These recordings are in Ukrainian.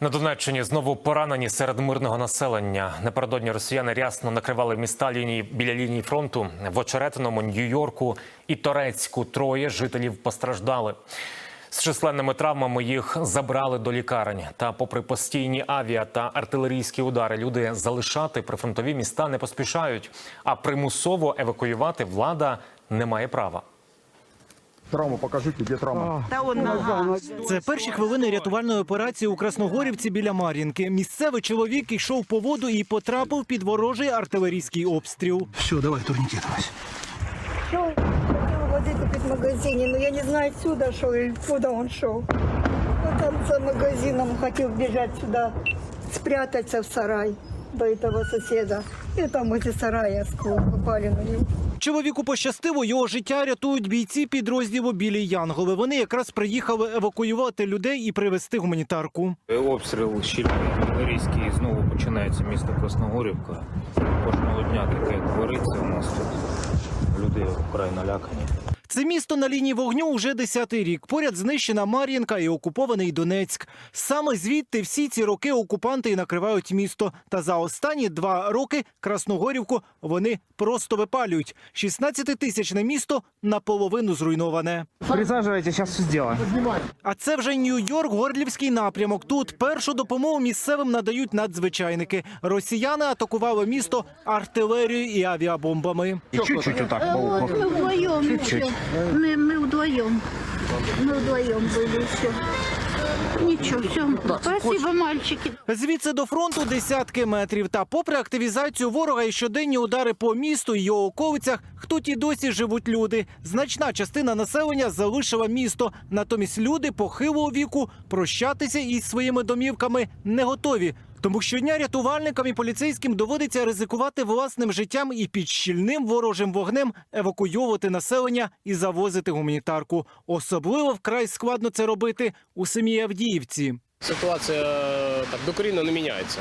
На Донеччині знову поранені серед мирного населення. Напередодні росіяни рясно накривали міста лінії біля лінії фронту в Очеретиному, Нью-Йорку і Торецьку. Троє жителів постраждали. З численними травмами їх забрали до лікарень. Та, попри постійні авіа та артилерійські удари, люди залишати прифронтові міста не поспішають. А примусово евакуювати влада не має права. Травму покажите, где травма. Та он нога. Це перші хвилини рятувальної операції у Красногорівці біля Мар'їнки. Місцевий чоловік йшов по воду і потрапив під ворожий артилерійський обстріл. Все, давай турникетовать. Шел, хотел воды купить в магазине, но я не знаю, отсюда шел или куда он шел. Вот там за магазином хотел бежать сюда, спрятаться в сарай до этого соседа. И там возле сарая осколок попали на него. Чоловіку пощастило, його життя рятують бійці підрозділу Білі Янголи. Вони якраз приїхали евакуювати людей і привезти гуманітарку. Обстріл щільний знову починається місто Красногорівка. Кожного дня таке твориться у нас тут. Люди вкрай налякані. Це місто на лінії вогню уже десятий рік. Поряд знищена Мар'їнка і окупований Донецьк. Саме звідти всі ці роки окупанти і накривають місто. Та за останні два роки Красногорівку вони просто випалюють. 16-тисячне місто наполовину зруйноване. Присаживайтесь, сейчас все сделаем. А це вже Нью-Йорк, Горлівський напрямок. Тут першу допомогу місцевим надають надзвичайники. Росіяни атакували місто артилерією і авіабомбами. Чуть-чуть вот так по уху. Мы вдвоем еще. Мы, мы вдвоем. Мы вдвоем были еще. Ничего, все. Спасибо, мальчики. Звідси до фронту десятки метрів. Та попри активізацію ворога і щоденні удари по місту і його околицях, тут і досі живуть люди. Значна частина населення залишила місто. Натомість люди похилого віку прощатися із своїми домівками не готові. Тому щодня рятувальникам і поліцейським доводиться ризикувати власним життям і під щільним ворожим вогнем евакуйовувати населення і завозити гуманітарку. Особливо вкрай складно це робити у самій Авдіївці. Ситуація е, так докорінно не міняється.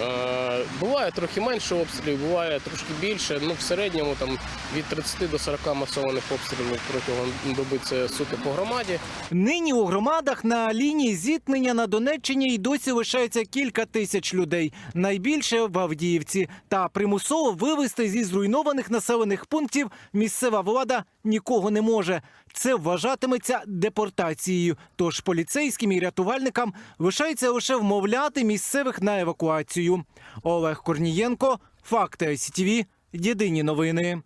Е, буває трохи менше обстрілів, буває трошки більше. Ну, в середньому там від 30 до 40 масованих обстрілів протягом доби це суто по громаді. Нині у громадах на лінії зіткнення на Донеччині й досі лишається кілька тисяч людей. Найбільше в Авдіївці. Та примусово вивезти зі зруйнованих населених пунктів місцева влада нікого не може. Це вважатиметься депортацією. Тож поліцейським і рятувальникам лишається лише вмовляти місцевих на евакуацію. Олег Корнієнко, факти СІТВ, єдині новини.